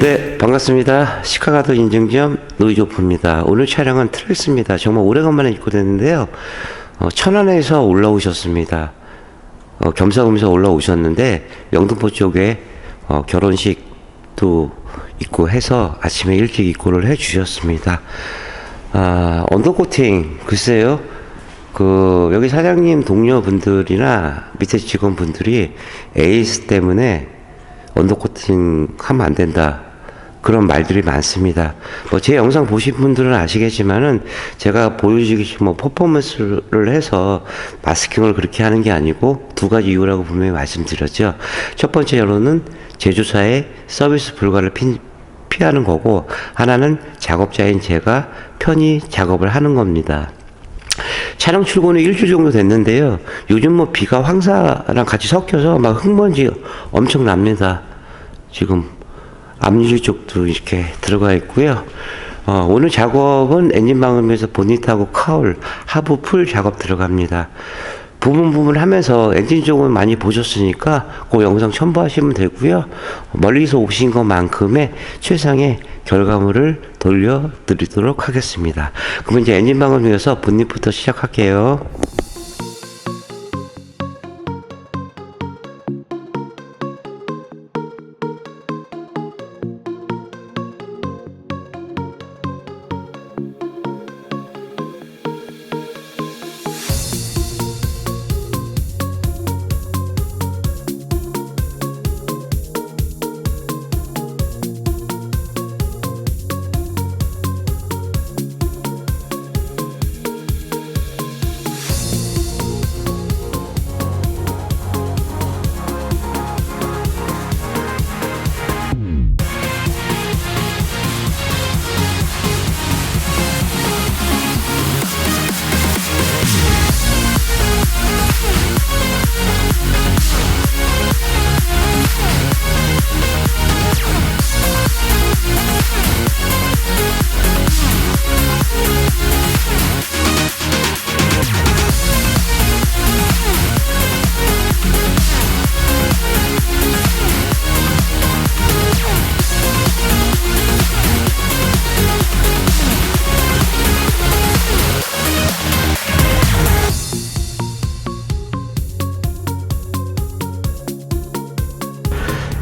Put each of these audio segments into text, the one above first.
네, 반갑습니다. 시카가도 인증점 노이조프입니다. 오늘 차량은 트랙스입니다. 정말 오래간만에 입고 됐는데요. 어, 천안에서 올라오셨습니다. 어, 겸사겸사 올라오셨는데 영등포 쪽에 어, 결혼식도 있고 해서 아침에 일찍 입고를 해주셨습니다. 아, 언더코팅 글쎄요. 그 여기 사장님 동료분들이나 밑에 직원분들이 에이스 때문에 언더코팅 하면 안 된다. 그런 말들이 많습니다. 뭐 제 영상 보신 분들은 아시겠지만은 제가 보여주기 뭐 퍼포먼스를 해서 마스킹을 그렇게 하는 게 아니고 두 가지 이유라고 분명히 말씀드렸죠. 첫 번째로는 제조사의 서비스 불가를 피, 피하는 거고 하나는 작업자인 제가 편히 작업을 하는 겁니다. 촬영 출근이 일주일 정도 됐는데요. 요즘 뭐 비가 황사랑 같이 섞여서 막 흙먼지 엄청 납니다. 지금 앞유리 쪽도 이렇게 들어가 있고요. 어, 오늘 작업은 엔진 방음에서 보닛하고 카울, 하부 풀 작업 들어갑니다. 부분 부분 하면서 엔진 쪽은 많이 보셨으니까 그 영상 첨부하시면 되고요. 멀리서 오신 것만큼의 최상의 결과물을 돌려드리도록 하겠습니다. 그럼 이제 엔진 방음이어서 분립부터 시작할게요.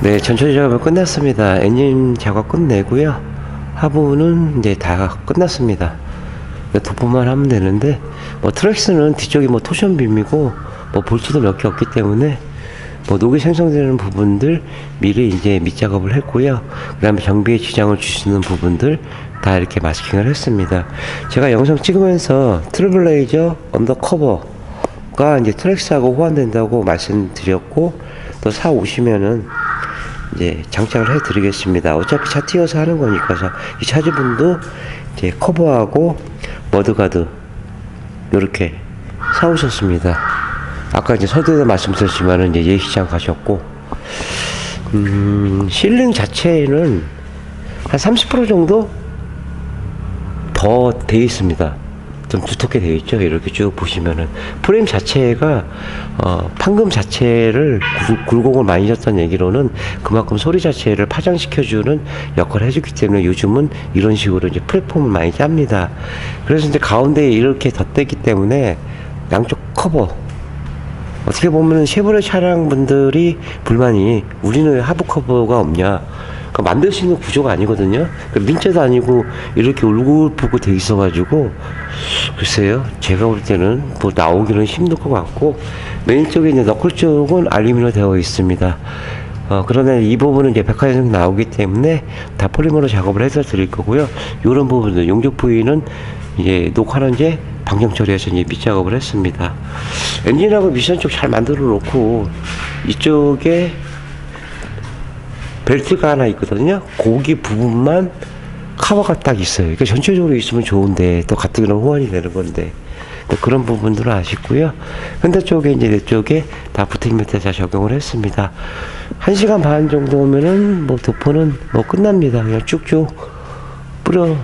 네, 전처리 작업은 끝났습니다. 엔진 작업 끝내고요. 하부는 이제 다 끝났습니다. 도포만 하면 되는데, 뭐 트랙스는 뒤쪽이 뭐 토션 빔이고, 뭐 볼트도 몇 개 없기 때문에, 뭐 녹이 생성되는 부분들 미리 이제 밑작업을 했고요. 그 다음에 정비에 지장을 주시는 부분들 다 이렇게 마스킹을 했습니다. 제가 영상 찍으면서 트러블레이저 언더커버가 이제 트랙스하고 호환된다고 말씀드렸고, 또 사 오시면은 이제 장착을 해드리겠습니다. 어차피 차 튀어서 하는 거니까서 이 차주분도 이제 커버하고 머드가드 이렇게 사오셨습니다. 아까 이제 서두에 말씀드렸지만은 이제 예시장 가셨고 음, 실링 자체는 한 30% 정도 더 돼 있습니다. 좀 두텁게 되어 있죠. 이렇게 쭉 보시면은 프레임 자체가 어, 판금 자체를 굴- 굴곡을 많이 줬던 얘기로는 그만큼 소리 자체를 파장시켜주는 역할을 해주기 때문에 요즘은 이런 식으로 이제 플랫폼을 많이 짭니다. 그래서 이제 가운데에 이렇게 덧대기 때문에 양쪽 커버 어떻게 보면 쉐보레 차량 분들이 불만이 우리는 왜 하부 커버가 없냐. 그 만들 수 있는 구조가 아니거든요. 그 민재도 아니고 이렇게 울고불고 돼 있어가지고 글쎄요. 제가 볼 때는 뭐 나오기는 힘들 것 같고 메인 쪽에 이제 너클 쪽은 알루미늄 되어 있습니다. 어, 그러나 이 부분은 이제 백화점 나오기 때문에 다 폴리머로 작업을 해서 드릴 거고요. 이런 부분들 용접 부위는 이제 녹화는 이제 방정 처리해서 이제 밑 작업을 했습니다. 엔진하고 미션 쪽 잘 만들어 놓고 이쪽에 벨트가 하나 있거든요. 고기 부분만 커버가 딱 있어요. 그러니까 전체적으로 있으면 좋은데 또 가뜩이나 호환이 되는 건데 또 그런 부분들은 아쉽고요. 현대 쪽에 이제 내 쪽에 다 부팅 매트 다 적용을 했습니다. 한 시간 반 정도면은 뭐 도포는 뭐 끝납니다. 그냥 쭉쭉 뿌려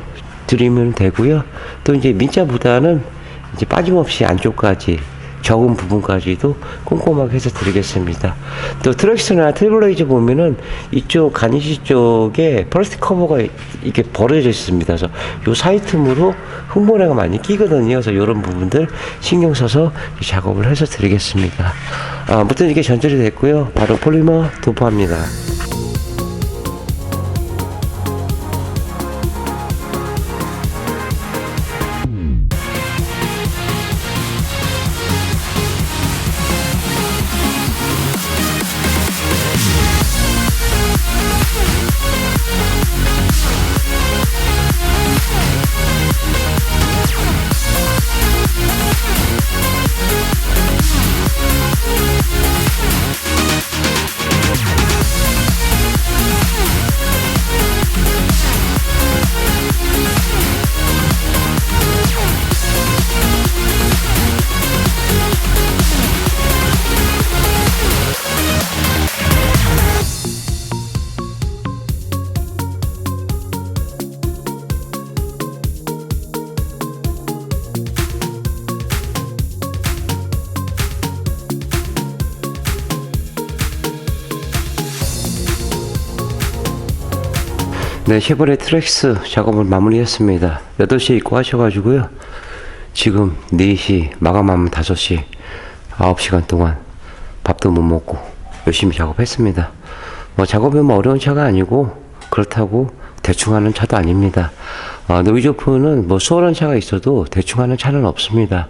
드리면 되고요. 또 이제 민자보다는 이제 빠짐없이 안쪽까지 적은 부분까지도 꼼꼼하게 해서 드리겠습니다. 또 트랙스나 트레블레이즈 보면은 이쪽 가니시 쪽에 플라스틱 커버가 이렇게 벌어져 있습니다. 그래서 요 사이 틈으로 흙모래가 많이 끼거든요. 그래서 이런 부분들 신경 써서 이 작업을 해서 드리겠습니다. 아, 아무튼 이게 전절이 됐고요. 바로 폴리머 도포합니다. 네, 쉐보레 트랙스 작업을 마무리했습니다. 8시에 입고 하셔가지고요. 지금 4시, 마감하면 5시, 9시간 동안 밥도 못 먹고 열심히 작업했습니다. 뭐 작업이 뭐 어려운 차가 아니고 그렇다고 대충 하는 차도 아닙니다. 어, 노이조프는 뭐 수월한 차가 있어도 대충 하는 차는 없습니다.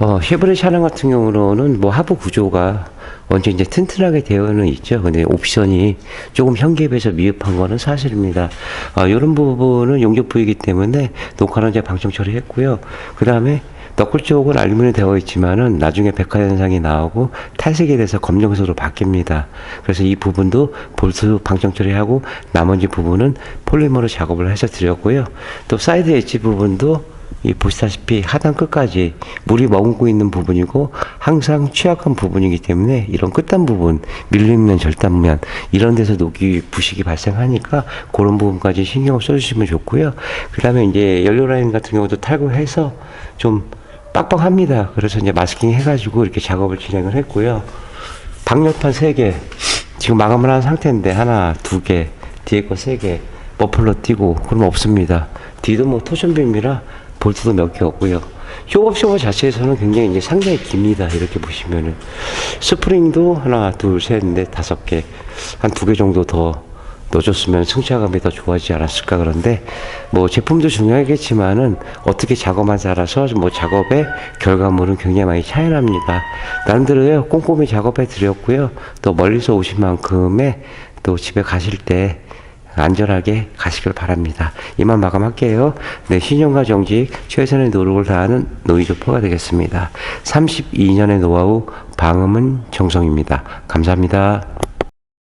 어, 쉐보레 차량 같은 경우는 뭐 하부 구조가 언제 이제 튼튼하게 되어는 있죠. 근데 옵션이 조금 현기에 비해서 미흡한 거는 사실입니다. 아, 이런 부분은 용접부이기 때문에 녹화는 이제 방청 처리했고요. 그 다음에 너클 쪽은 알루미늄 되어 있지만은 나중에 백화 현상이 나오고 탈색이 돼서 검정색으로 바뀝니다. 그래서 이 부분도 볼트 방청 처리하고 나머지 부분은 폴리머로 작업을 해서 드렸고요. 또 사이드 엣지 부분도 이 보시다시피 하단 끝까지 물이 머금고 있는 부분이고 항상 취약한 부분이기 때문에 이런 끝단 부분 밀림면 절단면 이런 데서 녹이 부식이 발생하니까 그런 부분까지 신경을 써주시면 좋고요. 그 다음에 이제 연료 라인 같은 경우도 탈거해서 좀 빡빡합니다. 그래서 이제 마스킹 해가지고 이렇게 작업을 진행을 했고요. 방열판 3개 지금 마감을 한 상태인데 하나 두 개 뒤에 거 3개 머플러 띄고 그럼 없습니다. 뒤도 뭐 토션빔이라 볼트도 몇 개 없고요. 쇼업 쇼어 자체에서는 굉장히 이제 상당히 깁니다. 이렇게 보시면은 스프링도 하나, 둘, 셋, 넷, 다섯 개, 한 두 개 정도 더 넣어줬으면 승차감이 더 좋아지지 않았을까 그런데 뭐 제품도 중요하겠지만은 어떻게 작업만 따라서 뭐 작업의 결과물은 굉장히 많이 차이 납니다. 나름대로요 꼼꼼히 작업해 드렸고요. 또 멀리서 오신 만큼의 또 집에 가실 때 안전하게 가시길 바랍니다. 이만 마감할게요. 네, 신용과 정직, 최선의 노력을 다하는 노이조퍼가 되겠습니다. 32년의 노하우, 방음은 정성입니다. 감사합니다.